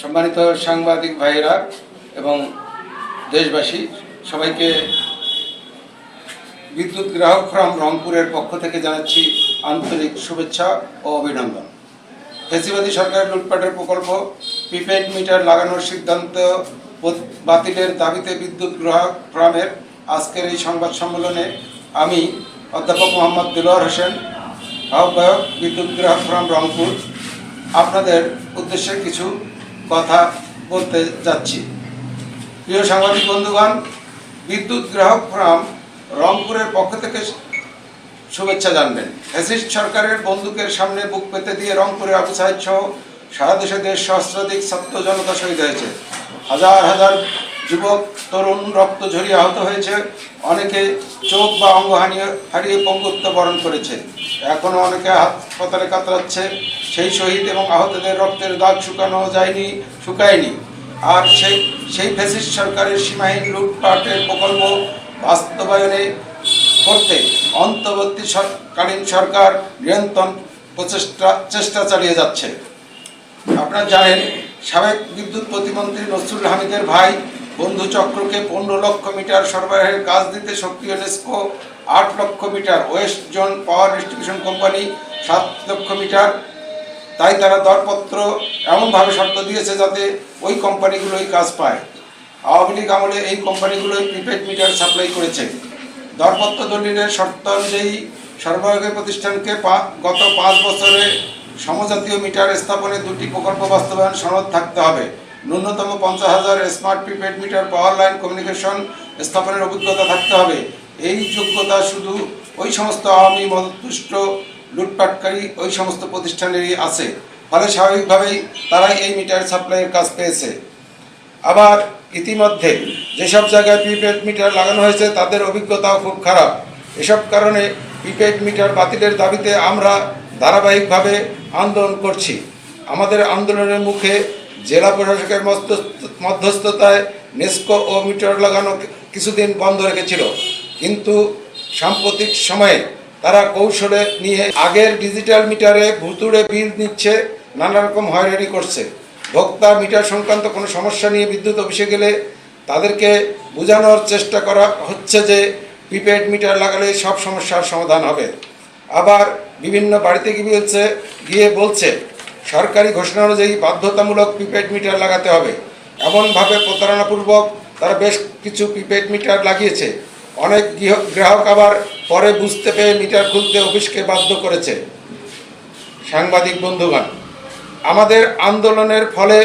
সম্মানিত সাংবাদিক ভাইয়েরা এবং দেশবাসী, সবাইকে বিদ্যুৎ গ্রাহক ফোরাম রংপুরের পক্ষ থেকে জানাচ্ছি আন্তরিক শুভেচ্ছা ও অভিনন্দন। ফেসিবাদী সরকারের লুটপাটের প্রকল্প প্রিপেড মিটার লাগানোর সিদ্ধান্ত বাতিলের দাবিতে বিদ্যুৎ গ্রাহক ফোরামের আজকের এই সংবাদ সম্মেলনে আমি অধ্যাপক মোহাম্মদ দিলওয়ার হোসেন, আহ্বায়ক বিদ্যুৎ গ্রাহক ফোরাম রংপুর। আপনাদের উদ্দেশ্যে কিছু কথা বলতে যাচ্ছি। প্রিয় সাংবাদিক বন্ধুগণ, বিদ্যুৎ গ্রাহক ফোরাম রংপুরের পক্ষ থেকে শুভেচ্ছা জানবেন। ফ্যাসিস্ট সরকারের বন্দুকের সামনে বুক পেতে দিয়ে রংপুরে আবু সাহেব সহ সারা দেশে দেশ সহস্রাধিক ছাত্র জনতা শহীদ হয়েছে। হাজার হাজার যুবক, তরুণ, রক্ত ঝরিয়ে আহত হয়েছে। অনেকে চোখ বা অঙ্গ হারিয়ে হারিয়ে পঙ্গুত্ব বরণ করেছে। এখনও অনেকে হাসপাতালে কাতরাচ্ছে। সেই শহীদ এবং আহতদের রক্তের দাগ শুকানো যায়নি, শুকায়নি। আর সেই সেই ফ্যাসিস্ট সরকারের সীমাহীন লুটপাটের প্রকল্প বাস্তবায়নে করতে অন্তর্বর্তী সরকালীন সরকার নিয়ন্ত্রণ প্রচেষ্টা, চেষ্টা চালিয়ে যাচ্ছে। আপনারা জানেন, সাবেক বিদ্যুৎ প্রতিমন্ত্রী নসরুল হামিদের ভাই বন্ধু চক্রকে পনেরো লক্ষ মিটার সরবরাহের কাজ দিতে সক্রিয় নেস্কো আট লক্ষ meter west zone power distribution company, সাত লক্ষ মিটার। তাই তারা দরপত্র এমনভাবে শর্ত দিয়েছে যাতে ওই কোম্পানিগুলোই কাজ পায়। আওয়ামী লীগ আমলে এই কোম্পানিগুলোই প্রিপেড মিটার সাপ্লাই করেছে। দরপত্র দলিলের শর্ত অনুযায়ী সরবরাহের প্রতিষ্ঠানকে গত পাঁচ বছরে সমজাতীয় মিটার স্থাপনে দুটি প্রকল্প বাস্তবায়ন সনদ থাকতে হবে। ন্যূনতম পঞ্চাশ হাজার smart prepaid meter power line communication স্থাপনের অভিজ্ঞতা থাকতে হবে। এই যোগ্যতা শুধু ওই সমস্ত আওয়ামী মদতুষ্ট লুটপাটকারী, ওই সমস্ত প্রতিষ্ঠানেরই আছে। ফলে স্বাভাবিকভাবেই তারাই এই মিটার সাপ্লাইয়ের কাজ পেয়েছে। আবার ইতিমধ্যে যেসব জায়গায় প্রিপেড মিটার লাগানো হয়েছে, তাদের অভিজ্ঞতাও খুব খারাপ। এসব কারণে প্রিপেড মিটার বাতিলের দাবিতে আমরা ধারাবাহিকভাবে আন্দোলন করছি। আমাদের আন্দোলনের মুখে জেলা প্রশাসকের মধ্যস্থ- মধ্যস্থতায় নেস্কো ও মিটার লাগানো কিছুদিন বন্ধ রেখেছিল। কিন্তু সাম্প্রতিক সময়ে তারা কৌশলে নিয়ে আগের ডিজিটাল মিটারে ভুতুড়ে বিল নিচ্ছে নানা রকম হয়রানি করছে। ভোক্তা মিটার সংক্রান্ত কোনো সমস্যা নিয়ে বিদ্যুৎ অফিসে গেলে তাদেরকে বোঝানোর চেষ্টা করা হচ্ছে যে প্রিপেড মিটার লাগালে সব সমস্যার সমাধান হবে। আবার বিভিন্ন বাড়িতে গিয়ে বলছে গিয়ে বলছে সরকারি ঘোষণা অনুযায়ী বাধ্যতামূলক প্রিপেড মিটার লাগাতে হবে। এমনভাবে প্রতারণাপূর্বক তারা বেশ কিছু প্রিপেড মিটার লাগিয়েছে। অনেক গ্রাহক আবার পরে বুঝতে পেরে মিটার খুলতে অফিসকে বাধ্য করেছে। সাংবাদিক বন্ধুগণ, আমাদের আন্দোলনের ফলে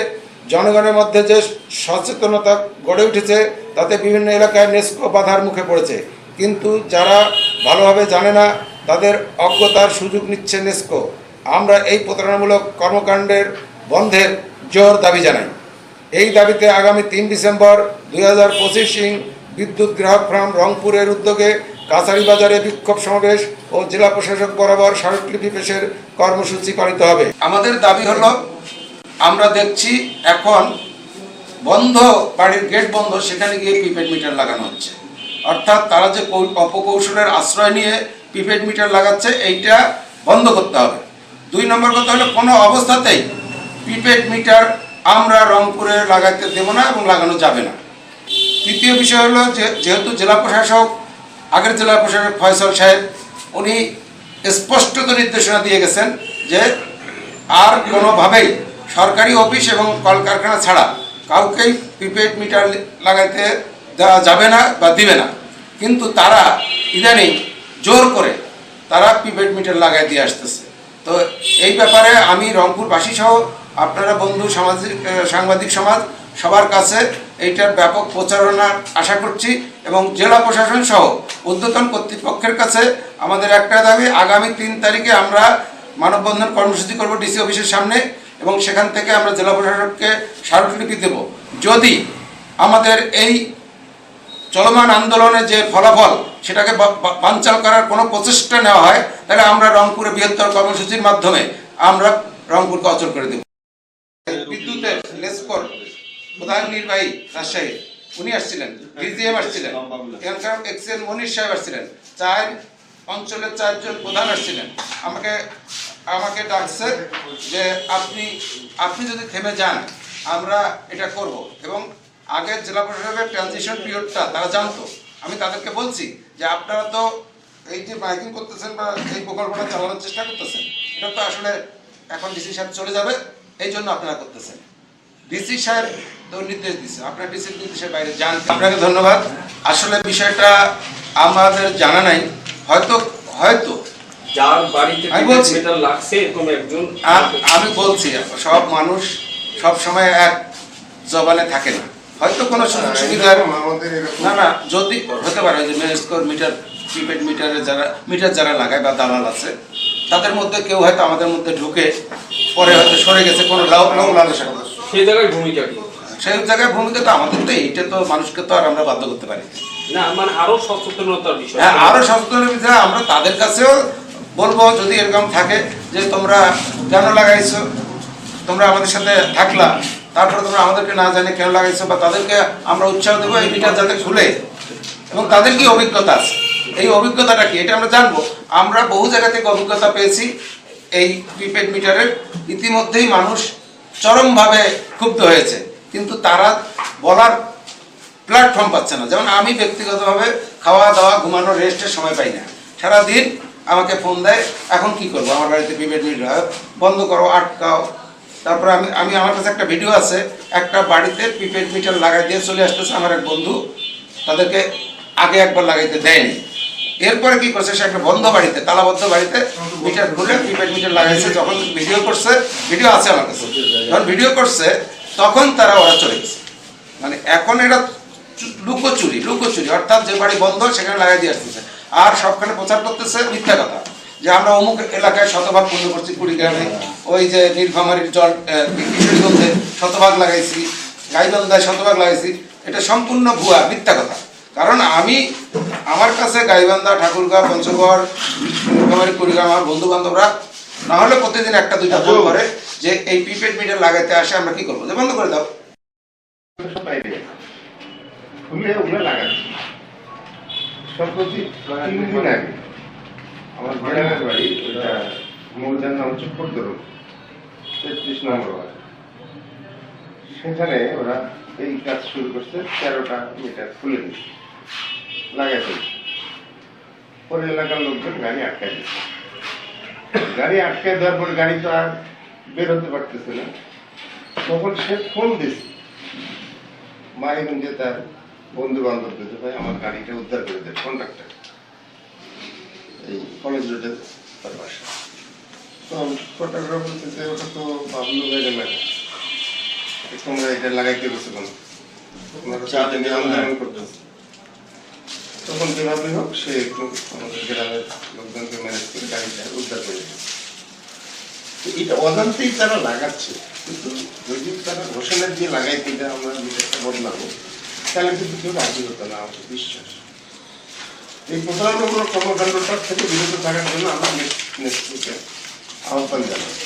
জনগণের মধ্যে যে সচেতনতা গড়ে উঠেছে, তাতে বিভিন্ন এলাকায় নেস্কো বাধার মুখে পড়েছে। কিন্তু যারা ভালোভাবে জানে না, তাদের অজ্ঞতার সুযোগ নিচ্ছে নেস্কো। আমরা এই প্রতারণামূলক কর্মকাণ্ডের বন্ধের জোর দাবি জানাই। এই দাবিতে আগামী তিন ডিসেম্বর দুই হাজার পঁচিশ বিদ্যুৎ গ্রাহক ফ্রাম রংপুরের উদ্যোগে কাছারি বাজারে বিক্ষোভ সমাবেশ ও জেলা প্রশাসক বরাবর স্মারকলিপি পেশের কর্মসূচি পালিত হবে। আমাদের দাবি হলো, আমরা দেখছি এখন বন্ধ, বাড়ির গেট বন্ধ, সেখানে গিয়ে প্রিপেড মিটার লাগানো হচ্ছে। অর্থাৎ তারা যে অপকৌশলের আশ্রয় নিয়ে প্রিপেড মিটার লাগাচ্ছে, এইটা বন্ধ করতে হবে। দুই নম্বর কথা হলো, কোনো অবস্থাতেই প্রিপেড মিটার আমরা রংপুরে লাগাতে দেব না এবং লাগানো যাবে না। তৃতীয় বিষয় হলো যেহেতু জেলা প্রশাসক, আগের জেলা প্রশাসক ফয়সল সাহেব, উনি স্পষ্টত নির্দেশনা দিয়ে গেছেন যে, আর কোনোভাবেই সরকারি অফিস এবং কলকারখানা ছাড়া কাউকেই প্রিপেড মিটার লাগাইতে দেওয়া যাবে না বা দিবে না। কিন্তু তারা ইদানিং জোর করে তারা প্রিপেড মিটার লাগাই দিয়ে আসতেছে। তো এই ব্যাপারে আমি রংপুরবাসী সহ আপনারা বন্ধু সামাজিক সাংবাদিক সমাজ সবার কাছে এইটার ব্যাপক প্রচারণার আশা করছি এবং জেলা প্রশাসন সহ ঊর্ধ্বতন কর্তৃপক্ষের কাছে আমাদের একটা দাবি, আগামী তিন তারিখে আমরা মানববন্ধন কর্মসূচি করব ডিসি অফিসের সামনে এবং সেখান থেকে আমরা জেলা প্রশাসককে স্মারকলিপি দেব। যদি আমাদের এই চলমান আন্দোলনের যে ফলাফল, সেটাকে বানচাল করার কোনো প্রচেষ্টা নেওয়া হয়, তাহলে আমরা রংপুরে বৃহত্তর কর্মসূচির মাধ্যমে আমরা রংপুরকে অচল করে দেব। বিদ্যুতের লেসকর প্রধান নির্বাহী রাজশাহী, উনি আসছিলেন, ডিজিএম আসছিলেন, এখানকার এক্সেল মনির সাহেব আসছিলেন, চার অঞ্চলের চারজন প্রধান আসছিলেন। আমাকে আমাকে ডাকছে যে আপনি আপনি যদি থেমে যান, আমরা এটা করব এবং আগের জেলা প্রশাসকের ট্রানজিশন পিরিয়ডটা তারা জানতো। আমি তাদেরকে বলছি যে আপনারা তো এই যে মাইকিং করতেছেন বা এই প্রকল্পটা চালানোর চেষ্টা করতেছেন এটা তো আসলে এখন ডিসি সাহেব চলে যাবে এই জন্য আপনারা করতেছেন। ডিসি সাহেব তো নির্দেশ দিচ্ছে আপনার ডিসি নির্দেশের বাইরে যান। আপনাকে ধন্যবাদ। আসলে বিষয়টা আমাদের জানা নাই হয়তো হয়তো। যার বাড়িতে আমি বলছি। লাগছে এরকম একজন আমি বলছি সব মানুষ সব সময় এক জবানে থাকে না। হয়তো কোনো সুযোগ সুবিধার আমাদের না না যদি হতে পারে যে মেস্কোর মিটার প্রিপেড মিটারে যারা মিটার যারা লাগায় বা দালাল আছে তাদের মধ্যে কেউ হয়তো আমাদের মধ্যে ঢুকে পরে হয়তো সরে গেছে কোনো লাউ লাউ লালসা সেই জায়গায় ভূমিকা কি? সেই জায়গায় ভূমিকা তো আমাদের তো এইটা তো মানুষকে তো আর আমরা বাধ্য করতে পারি না। মানে আরও সচেতনতার বিষয়। হ্যাঁ আরও সচেতনের বিষয়ে আমরা তাদের কাছেও বলব যদি এরকম থাকে যে তোমরা কেন লাগাইছো তোমরা আমাদের সাথে থাকলা তারপরে তোমরা আমাদেরকে না জানে কেন লাগাইছো বা তাদেরকে আমরা উৎসাহ দেবো এই মিটার যাতে খুলে। এবং তাদের কি অভিজ্ঞতা আছে? এই অভিজ্ঞতাটা কি? এটা আমরা জানব। আমরা বহু জায়গা থেকে অভিজ্ঞতা পেয়েছি এই প্রিপেড মিটারের। ইতিমধ্যেই মানুষ চরমভাবে ক্ষুব্ধ হয়েছে। কিন্তু তারা বলার প্ল্যাটফর্ম পাচ্ছে না। যেমন আমি ব্যক্তিগতভাবে খাওয়া দাওয়া ঘুমানো রেস্টের সময় পাই না। সারাদিন আমাকে ফোন দেয়, এখন কি করব? আমার বাড়িতে প্রিপেড মিটার বন্ধ করো, আটকাও। তারপরে আমি আমি আমার কাছে একটা ভিডিও আছে। একটা বাড়িতে প্রিপেড মিটার লাগাই দিয়ে চলে আসতেছে আমার এক বন্ধু। তাদেরকে আগে একবার লাগাইতে দেয়নি। এরপরে কি করছে, সে একটা বন্ধ বাড়িতে, তালাবদ্ধ বাড়িতে মিটার খুলে প্রিপেড মিটার লাগাইছে, যখন ভিডিও করছে ভিডিও আছে আমার কাছে। যখন ভিডিও করছে, তখন তারা ওরা চলে গেছে। মানে এখন এটা লুকোচুরি লুকোচুরি। অর্থাৎ যে বাড়ি বন্ধ, সেখানে লাগাই দিয়ে আসতেছে। আর সবখানে প্রচার করতেছে মিথ্যা কথা। যে আমরা অমুক এলাকায় শতভাগ পূর্ণ করছি কুড়িগ্রামে। ওই যে নীলফামারির জল কিশোরীগঞ্জে শতভাগ লাগাইছি গাইবান্ধায় শতভাগ লাগাইছি এটা সম্পূর্ণ ভুয়া মিথ্যা কথা। কারণ আমি আমার কাছে গাইবান্ধা ঠাকুরগাঁও পঞ্চগড় নীলফামারি কুড়িগ্রাম আমার বন্ধু বান্ধবরা না হলে প্রতিদিন একটা দুইটা ফোন করে যে এই প্রিপেড মিটার লাগাইতে আসে আমরা কি করব? যে বন্ধ করে দাও। সম্প্রতি তিন দিন আগে। বাড়ি ওটা মৌজার নাম হচ্ছে ফোরদরুল তেত্রিশ নম্বর সেখানে ওরা এই কাজ শুরু করছে, তেরোটা মিটার খুলে দিচ্ছে ফেলছে পরে এলাকার লোকজন গাড়ি আটকায় দিচ্ছে। গাড়ি আটকায় দেওয়ার পর গাড়ি তো আর বেরোতে পারতেছে না। তখন সে ফোন দিছে দিচ্ছে মায়েগঞ্জে তার বন্ধু বান্ধব দিতে ভাই, আমার গাড়িটা উদ্ধার করে দেয় কন্ট্রাক্টর এই কলেজ তার বাসা তো বলতেছে ওটা তো তোমরা এটা লাগাইতে তখন যেভাবে হোক সে একটু আমাদের গ্রামের লোকজনকে ম্যানেজ করে গাড়িটা উদ্ধার করে তো এটা অজান্তেই তারা লাগাচ্ছে। কিন্তু যদি তারা ঘোষণা দিয়ে লাগাইতে আমরা বদলাবো তাহলে কিন্তু কেউ রাজি হতো না আমাদের বিশ্বাস। এই প্রতারণামূলক কর্মকাণ্ডটার থেকে বিরত থাকার জন্য আমরা নেতৃত্বকে আহ্বান জানাই